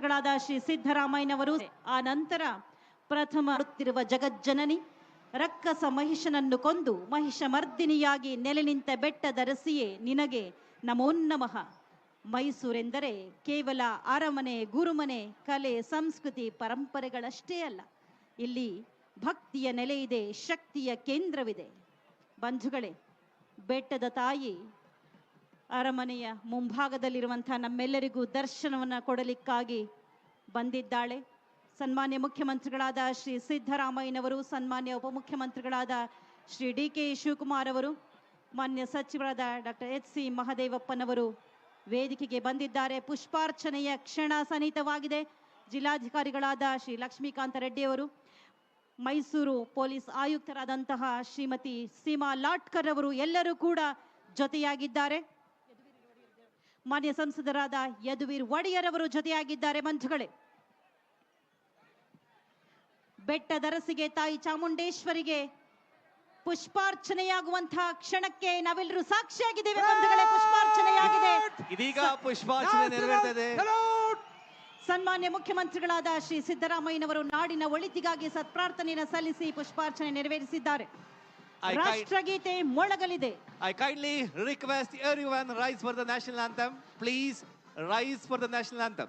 ಮುಖ್ಯಮಂತ್ರಿಗಳಾದ ಶ್ರೀ ಸಿದ್ದರಾಮಯ್ಯನವರು ಆ ನಂತರ ಪ್ರಥಮ ಜಗಜ್ಜನನಿ ರಕ್ಕಸ ಮಹಿಷನನ್ನು ಕೊಂದು ಮಹಿಷ ಮರ್ದಿನಿಯಾಗಿ ನೆಲೆ ನಿಂತ ಬೆಟ್ಟದರಸಿಯೇ ನಿನಗೆ ನಮೋನ್ನಮಃ. ಮೈಸೂರೆಂದರೆ ಕೇವಲ ಅರಮನೆ, ಗುರುಮನೆ, ಕಲೆ, ಸಂಸ್ಕೃತಿ, ಪರಂಪರೆಗಳಷ್ಟೇ ಅಲ್ಲ. ಇಲ್ಲಿ ಭಕ್ತಿಯ ನೆಲೆಯಿದೆ ಶಕ್ತಿಯ ಕೇಂದ್ರವಿದೆ. ಬಂಧುಗಳೇ, ಬೆಟ್ಟದ ತಾಯಿ ಅರಮನೆಯ ಮುಂಭಾಗದಲ್ಲಿರುವಂಥ ನಮ್ಮೆಲ್ಲರಿಗೂ ದರ್ಶನವನ್ನ ಕೊಡಲಿಕ್ಕಾಗಿ ಬಂದಿದ್ದಾಳೆ. ಸನ್ಮಾನ್ಯ ಮುಖ್ಯಮಂತ್ರಿಗಳಾದ ಶ್ರೀ ಸಿದ್ದರಾಮಯ್ಯನವರು, ಸನ್ಮಾನ್ಯ ಉಪಮುಖ್ಯಮಂತ್ರಿಗಳಾದ ಶ್ರೀ ಡಿ ಕೆ ಶಿವಕುಮಾರ್ ಅವರು, ಮಾನ್ಯ ಸಚಿವರಾದ ಡಾಕ್ಟರ್ ಎಚ್ ಸಿ ಮಹದೇವಪ್ಪನವರು ವೇದಿಕೆಗೆ ಬಂದಿದ್ದಾರೆ. ಪುಷ್ಪಾರ್ಚನೆಯ ಕ್ಷಣ ಸನ್ನಿಹಿತವಾಗಿದೆ ಜಿಲ್ಲಾಧಿಕಾರಿಗಳಾದ ಶ್ರೀ ಲಕ್ಷ್ಮೀಕಾಂತ ರೆಡ್ಡಿ ಅವರು, ಮೈಸೂರು ಪೊಲೀಸ್ ಆಯುಕ್ತರಾದಂತಹ ಶ್ರೀಮತಿ ಸೀಮಾ ಲಾಟ್ಕರ್ ಅವರು ಎಲ್ಲರೂ ಕೂಡ ಜೊತೆಯಾಗಿದ್ದಾರೆ. ಮಾನ್ಯ ಸಂಸದರಾದ ಯದುವೀರ್ ಒಡೆಯರ್ ಅವರು ಜೊತೆಯಾಗಿದ್ದಾರೆ ಬಂಧುಗಳೇ. ಬೆಟ್ಟದರಸಿಗೆ ತಾಯಿ ಚಾಮುಂಡೇಶ್ವರಿಗೆ ಪುಷ್ಪಾರ್ಚನೆಯಾಗುವಂತಹ ಕ್ಷಣಕ್ಕೆ ನಾವೆಲ್ಲರೂ ಸಾಕ್ಷಿಯಾಗಿದ್ದೇವೆ ಬಂಧುಗಳೇ ಪುಷ್ಪಾರ್ಚನೆಯಾಗಿದೆ. ಇದೀಗ ಪುಷ್ಪಾರ್ಚನೆ ಸನ್ಮಾನ್ಯ ಮುಖ್ಯಮಂತ್ರಿಗಳಾದ ಶ್ರೀ ಸಿದ್ದರಾಮಯ್ಯನವರು ನಾಡಿನ ಒಳಿತಿಗಾಗಿ ಸತ್ಪ್ರಾರ್ಥನೆಯನ್ನು ಸಲ್ಲಿಸಿ ಪುಷ್ಪಾರ್ಚನೆ ನೆರವೇರಿಸಿದ್ದಾರೆ. I ರಾಷ್ಟ್ರಗೀತೆ ಮೊಳಗಲಿದೆ I kindly request everyone rise for the national anthem. Please rise for the national anthem.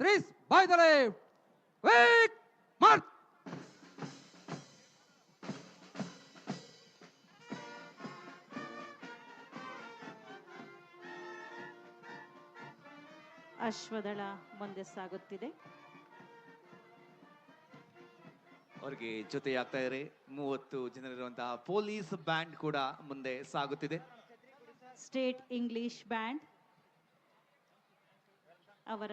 Threes by the left. Quick mark. ಅಶ್ವದಳ ಮುಂದೆ ಸಾಗುತ್ತಿದೆ ಅವರಿಗೆ ಜೊತೆಯಾಗ್ತಾ ಇದ್ದಾರೆ ಮೂವತ್ತು ಜನರಿರುವಂತಹ ಪೊಲೀಸ್ ಬ್ಯಾಂಡ್ ಕೂಡ ಮುಂದೆ ಸಾಗುತ್ತಿದೆ ಸ್ಟೇಟ್ ಇಂಗ್ಲಿಷ್ ಬ್ಯಾಂಡ್ ಅವರ